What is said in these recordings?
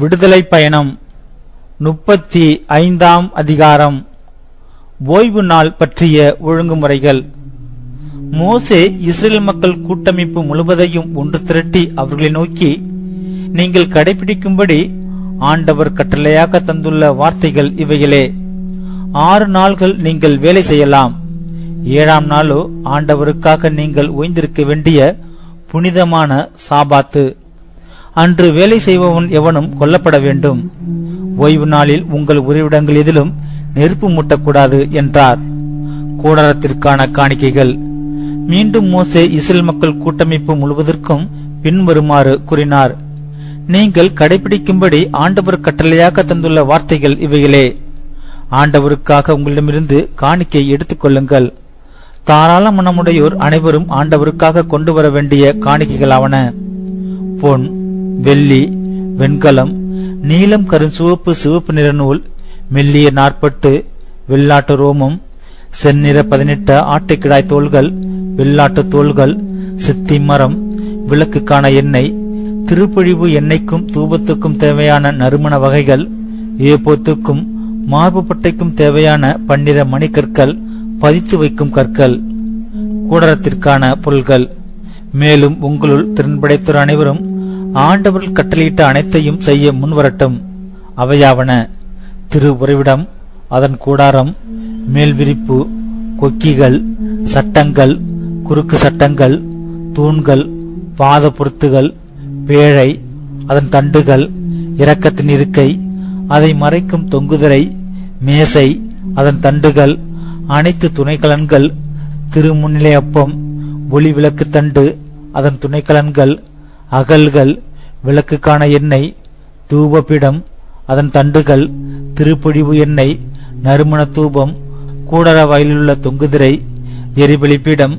விடுதலை பயணம் முப்பத்தி ஐந்தாம் அதிகாரம். ஓய்வு நாள் பற்றிய ஒழுங்குமுறைகள். மோசே இஸ்ரேல் மக்கள் கூட்டமைப்பு முழுவதையும் ஒன்று திரட்டி அவர்களை நோக்கி நீங்கள் கடைபிடிக்கும்படி ஆண்டவர் கட்டளையாக தந்துள்ள வார்த்தைகள் இவைகளே. ஆறு நாள்கள் நீங்கள் வேலை செய்யலாம். ஏழாம் நாளோ ஆண்டவருக்காக நீங்கள் ஓய்ந்திருக்க வேண்டிய புனிதமான சாபாத்து. அன்று வேலை செய்பவன் எவனும் கொல்லப்பட வேண்டும். ஓய்வு நாளில் உங்கள் உறைவிடங்கள் எதிலும் நெருப்பு மூட்டக்கூடாது என்றார். கூடாரத்திற்கான காணிக்கைகள். மீண்டும் மோசே இஸ்ரேல் மக்கள் கூட்டமைப்பு முழுவதற்கும் பின்வருமாறு கூறினார். நீங்கள் கடைபிடிக்கும்படி ஆண்டவர் கட்டளையாக தந்துள்ள வார்த்தைகள் இவைகளே. ஆண்டவருக்காக உங்களிடமிருந்து காணிக்கை எடுத்துக் கொள்ளுங்கள். தாராள மனமுடையோர் அனைவரும் ஆண்டவருக்காக கொண்டு வர வேண்டிய காணிக்கைகளாவன. பொன் வெள்ளி வெண்கலம் நீலம் கருஞ்சிவப்பு சிவப்பு நிற நூல் மெல்லிய நாற்பட்டு வெள்ளாட்டு ரோமம் செந்நிற பதினெட்டு ஆட்டுக்கிடாய் தோள்கள் வெள்ளாட்டு தோள்கள் சித்தி மரம் விளக்குக்கான எண்ணெய் திருப்பொழிவு எண்ணெய்க்கும் தூபத்துக்கும் தேவையான நறுமண வகைகள் ஏப்போத்துக்கும் மார்பு பட்டைக்கும் தேவையான பன்னிர மணிக்கற்கள் பதித்து வைக்கும் கற்கள் கூடரத்திற்கான பொருள்கள். மேலும் உங்களுள் திறன்படைத்தோர் அனைவரும் ஆண்டவர் கட்டளையிட்ட அனைத்தையும் செய்ய முன்வரட்டும். அவையாவன திரு உறைவிடம் அதன் கூடாரம் மேல்விரிப்பு கொக்கிகள் சட்டங்கள் குறுக்கு சட்டங்கள் தூண்கள் பாத பொருத்துகள் பேழை அதன் தண்டுகள் இரக்கத்தின் இருக்கை அதை மறைக்கும் தொங்குதிரை மேசை அதன் தண்டுகள் அனைத்து துணைக்கலன்கள் திருமுன்னிலை அப்பம் ஒளி விளக்கு தண்டு அதன் துணைக்கலன்கள் அகல்கள் விளக்குக்கான எண்ணெய் தூபப்பிடம் அதன் தண்டுகள் திருப்பொழிவு எண்ணெய் நறுமண தூபம் கூடர வயலிலுள்ள தொங்குதிரை எரிபலிப்பீடம்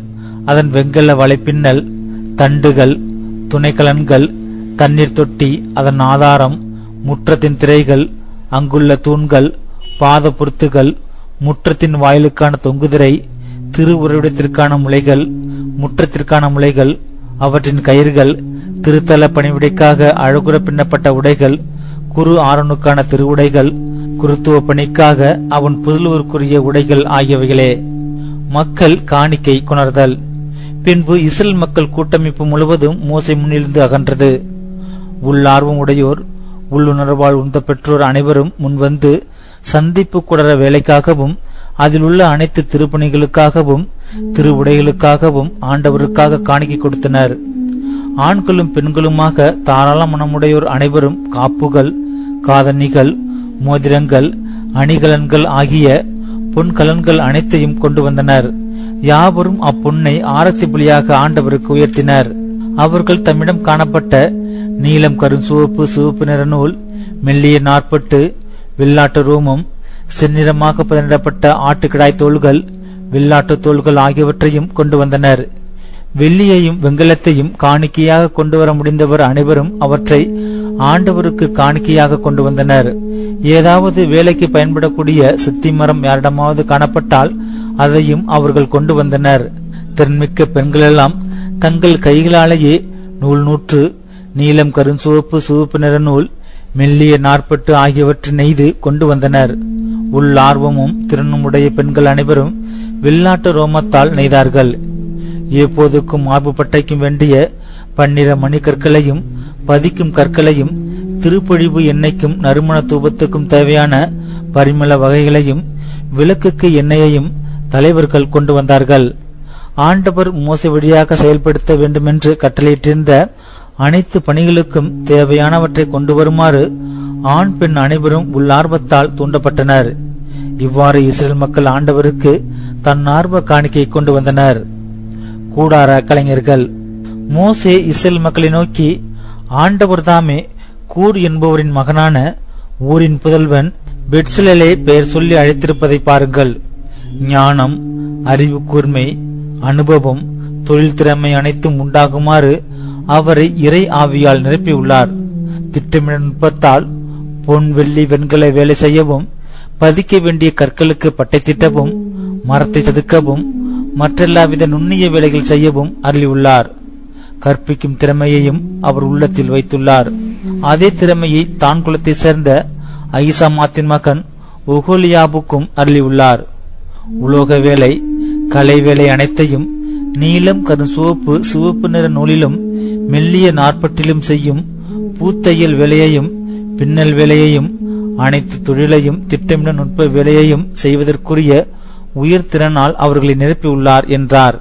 அதன் வெங்கல வலைப்பின்னல் தண்டுகள் துணைக்கலன்கள் தண்ணீர் தொட்டி அதன் ஆதாரம் முற்றத்தின் திரைகள் அங்குள்ள தூண்கள் பாத பொருத்துகள் முற்றத்தின் வாயிலுக்கான தொங்குதிரை திரு உறைவிடத்திற்கான முளைகள் முற்றத்திற்கான முளைகள் அவற்றின் கயிறுகள் திருத்தல பணிவிடைக்காக அழகுற பின்னப்பட்ட உடைகள் குரு ஆரோனுக்கான திருவுடைகள் குருத்துவ பணிக்காக அவன் புதல்வருக்குரிய உடைகள் ஆகியவைகளே. மக்கள் காணிக்கை கொணர்தல். பின்பு இஸ்ரேல் மக்கள் கூட்டமைப்பு முழுவதும் மோசை முன்னிலிருந்து அகன்றது. உள்ளார்வம் உடையோர் உள்ளுணர்வால் உந்த பெற்றோர் அனைவரும் முன்வந்து சந்திப்பு குடர வேலைக்காகவும் அதில் உள்ள அனைத்து திருப்பணிகளுக்காகவும் திருவுடைகளுக்காகவும் ஆண்டவருக்காக காணிக்கை கொடுத்தனர். ஆண்களும் பெண்களுமாக தாராள மனமுடையோர் அனைவரும் காப்புகள் காதணிகள் மோதிரங்கள் அணிகலன்கள் ஆகிய பொன்கலன்கள் அனைத்தையும் கொண்டு வந்தனர். யாவரும் அப்பொன்னை ஆரத்தி புலியாக ஆண்டவருக்கு உயர்த்தினர். அவர்கள் தம்மிடம் காணப்பட்ட நீலம் கருஞ்சிவப்பு சிவப்பு நிற நூல் மெல்லிய நாற்பட்டு வெள்ளாட்டு ரோமம் செந்நிறமாக பதனிடப்பட்ட ஆட்டுக்கிடாய் தோள்கள் வெள்ளாட்டு தோள்கள் ஆகியவற்றையும் கொண்டு வந்தனர். வெள்ளியையும் வெங்கலத்தையும் காணிக்கையாக கொண்டு வர முடிந்தவர் அனைவரும் அவற்றை ஆண்டவருக்கு காணிக்கையாக கொண்டு வந்தனர். ஏதாவது வேலைக்கு பயன்படக்கூடிய சித்தி மரம் யாரிடமாவது காணப்பட்டால் அதையும் அவர்கள் கொண்டு வந்தனர். திறன்மிக்க பெண்களெல்லாம் தங்கள் கைகளாலேயே நூல் நூற்று நீலம் கருஞ்சுவப்பு சிவப்பு நிற நூல் மெல்லிய நாற்பட்டு ஆகியவற்றை நெய்து கொண்டு வந்தனர். உள் ஆர்வமும் திறனும் உடைய பெண்கள் அனைவரும் வெள்ளாட்டு ரோமத்தால் நெய்தார்கள். எப்போதுக்கும் மார்பு பட்டைக்கும் வேண்டிய பன்னிர மணிக்கற்களையும் பதிக்கும் கற்களையும் திருப்பொழிவு எண்ணெய்க்கும் நறுமண தூபத்துக்கும் தேவையான பரிமள வகைகளையும் விளக்குக்கு எண்ணெயையும் தலைவர்கள் கொண்டு வந்தார்கள். ஆண்டவர் மோச வழியாக செயல்படுத்த வேண்டுமென்று கட்டளையிட்டிருந்த அனைத்து பணிகளுக்கும் தேவையானவற்றை கொண்டு வருமாறு ஆண் பெண் அனைவரும் உள்ளார்வத்தால் தூண்டப்பட்டனர். இவ்வாறு இஸ்ரேல் மக்கள் ஆண்டவருக்கு தன் ஆர்வ காணிக்கை கொண்டு வந்தனர். கூடார கலைஞர்கள். மோசே இஸ்ரேல் மக்களை நோக்கி ஆண்டவர் தாமே கூர் என்பவரின் மகனான ஊரின் புதல்வன் பெட்சிலே பெயர் சொல்லி அழைத்திருப்பதை பாருங்கள். ஞானம் அறிவு கூர்மை அனுபவம் தொழில் திறமை அனைத்தும் உண்டாகுமாறு அவரை இறை ஆவியால் நிரப்பியுள்ளார். திட்டமிட நுட்பத்தால் பொன் வெள்ளி வெண்கல வேலை செய்யவும் பதிக்க வேண்டிய கற்களுக்கு பட்டை திட்டவும் மரத்தை செதுக்கவும் மற்றெல்லாவித நுண்ணிய வேலைகள் செய்யவும் அருளியுள்ளார். கற்பிக்கும் திறமையையும் அவர் உள்ளத்தில் வைத்துள்ளார். அதே திறமையை தான் குலத்தை சேர்ந்த ஐசாமாத்தின் மகன் ஒகோலியாபுக்கும் அருளியுள்ளார். உலோக வேலை கலை வேலை அனைத்தையும் நீலம் கருஞ்சிவப்பு சிவப்பு நிற நூலிலும் மெல்லிய நாற்பட்டிலும் செய்யும் பூத்தையல் வேலையையும் பின்னல் வேலையையும் அனைத்து தொழிலையும் திட்டமிட நுட்ப வேலையையும் செய்வதற்குரிய உயர் திறனால் அவர்களை நிரப்பியுள்ளார் என்றார்.